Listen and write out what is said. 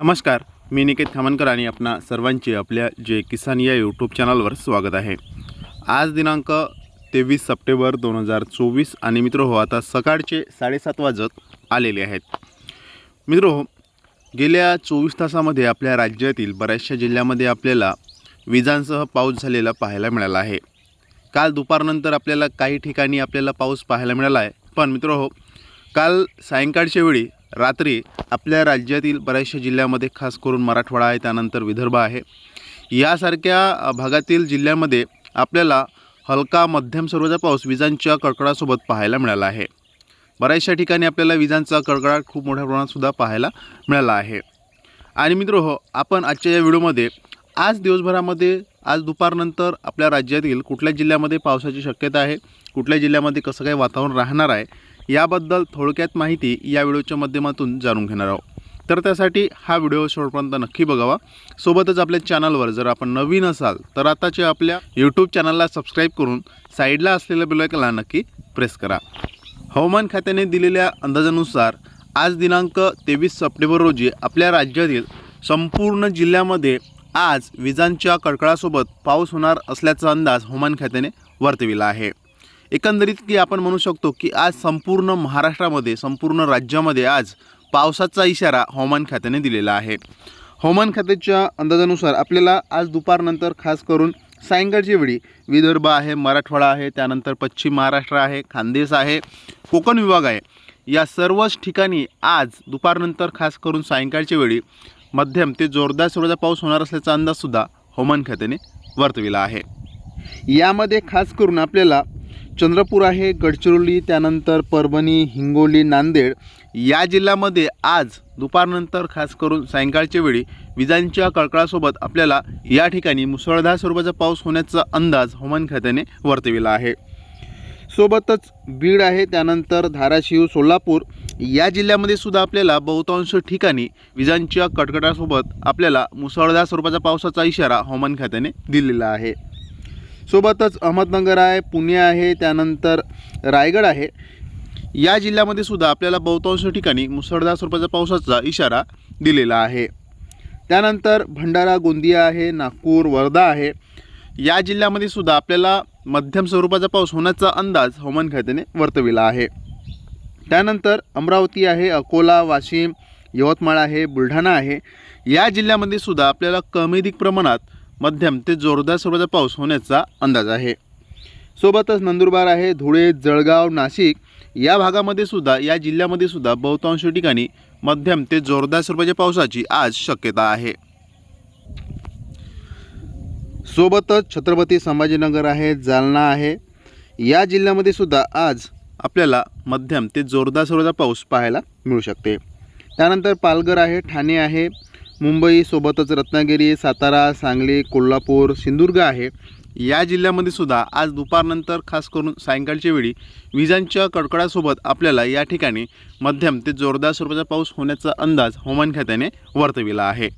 नमस्कार मी निकेत खामनकर आणि आपणा सर्वांचे आपल्या जे किसान या यूट्यूब चॅनलवर स्वागत आहे. आज दिनांक तेवीस सप्टेंबर दोन हजार चोवीस आणि मित्र हो आता सकाळचे साडेसात वाजत आलेले आहेत. मित्र हो गेल्या चोवीस तासामध्ये आपल्या राज्यातील बऱ्याचशा जिल्ह्यामध्ये आपल्याला विजांसह पाऊस झालेला पाहायला मिळाला आहे. काल दुपारनंतर आपल्याला काही ठिकाणी आपल्याला पाऊस पाहायला मिळाला आहे. पण मित्र हो काल सायंकाळच्या वेळी रात्री आपल्या राज्यातील बऱ्याचशा जिल्ह्यामध्ये खास करून मराठवाडा आहे त्यानंतर विदर्भ आहे. यासारख्या भागातील जिल्ह्यामध्ये आपल्याला हलका मध्यम स्वरूपाचा पाऊस विजांच्या कडकडासोबत पाहायला मिळाला आहे. बऱ्याचशा ठिकाणी आपल्याला विजांचा कडकडाट खूप मोठ्या प्रमाणातसुद्धा पाहायला मिळाला आहे. आणि मित्र हो आपण आजच्या या व्हिडिओमध्ये आज दिवसभरामध्ये आज दुपारनंतर आपल्या राज्यातील कुठल्या जिल्ह्यामध्ये पावसाची शक्यता आहे कुठल्या जिल्ह्यामध्ये कसं काय वातावरण राहणार आहे याबद्दल थोडक्यात माहिती या व्हिडिओच्या माध्यमातून जाणून घेणार आहोत. तर त्यासाठी हा व्हिडिओ शेवटपर्यंत नक्की बघावा. सोबतच आपल्या चॅनलवर जर आपण नवीन असाल तर आताचे आपल्या यूट्यूब चॅनलला सबस्क्राईब करून साईडला असलेल्या बेलायकला नक्की प्रेस करा. हवामान खात्याने दिलेल्या अंदाजानुसार आज दिनांक तेवीस सप्टेंबर रोजी आपल्या राज्यातील संपूर्ण जिल्ह्यामध्ये आज विजांच्या कडकडासोबत पाऊस होणार असल्याचा अंदाज हवामान खात्याने वर्तविला आहे. एकंदरीत की आपण म्हणू शकतो की आज संपूर्ण महाराष्ट्रामध्ये संपूर्ण राज्यामध्ये आज पावसाचा इशारा हवामान खात्याने दिलेला आहे. हवामान खात्याच्या अंदाजानुसार आपल्याला आज दुपारनंतर खास करून सायंकाळच्या वेळी विदर्भ आहे मराठवाडा आहे त्यानंतर पश्चिम महाराष्ट्र आहे खानदेश आहे कोकण विभाग आहे. या सर्वच ठिकाणी आज दुपारनंतर खास करून सायंकाळच्या वेळी मध्यम ते जोरदार स्वरूपाचा पाऊस होणार असल्याचा अंदाजसुद्धा हवामान खात्याने वर्तविला आहे. यामध्ये खास करून आपल्याला चंद्रपूर आहे गडचिरोली त्यानंतर परभणी हिंगोली नांदेड. या जिल्ह्यामध्ये आज दुपारनंतर खास करून सायंकाळच्या वेळी विजांच्या कळकळासोबत आपल्याला या ठिकाणी मुसळधार स्वरूपाचा पाऊस होण्याचा अंदाज हवामान खात्याने वर्तविला आहे. सोबतच बीड आहे त्यानंतर धाराशिव सोलापूर. या जिल्ह्यामध्ये सुद्धा आपल्याला बहुतांश ठिकाणी विजांच्या कडकडासोबत आपल्याला मुसळधार स्वरूपाचा पावसाचा इशारा हवामान खात्याने दिलेला आहे. सोबतच अहमदनगर आहे पुणे आहे त्यानंतर रायगड आहे. या जिल्ह्यामध्ये सुद्धा आपल्याला बहुतांश ठिकाणी मुसळधार स्वरूपाचा पावसाचा इशारा दिलेला आहे. त्यानंतर भंडारा गोंदिया आहे नागपूर वर्धा आहे. या जिल्ह्यामध्ये सुद्धा आपल्याला मध्यम स्वरूपाचा पाऊस होण्याचा अंदाज हवामान खात्याने वर्तविला आहे. त्यानंतर अमरावती आहे अकोला वाशिम यवतमाळ आहे बुलढाणा आहे. या जिल्ह्यामध्ये सुद्धा आपल्याला कमी अधिक प्रमाणात मध्यम ते जोरदार स्वरूपाचा पाऊस होण्याचा अंदाज आहे. सोबतच नंदुरबार आहे धुळे जळगाव नाशिक या भागामध्ये सुद्धा या जिल्ह्यामध्ये सुद्धा बहुतांश ठिकाणी मध्यम ते जोरदार स्वरूपाच्या पावसाची आज शक्यता आहे. सोबतच छत्रपती संभाजीनगर आहे जालना आहे. या जिल्ह्यामध्ये सुद्धा आज आपल्याला मध्यम ते जोरदार स्वरूपाचा पाऊस पाहायला मिळू शकते. त्यानंतर पालघर आहे ठाणे आहे मुंबई सोबतच रत्नागिरी सातारा सांगली कोल्हापूर सिंधुदुर्ग आहे. या जिल्ह्यामध्ये सुद्धा आज दुपारनंतर खास करून सायंकाळच्या वेळी विजांच्या कडकडासोबत आपल्याला या ठिकाणी मध्यम ते जोरदार स्वरूपाचा पाऊस होण्याचा अंदाज हवामान खात्याने वर्तविला आहे.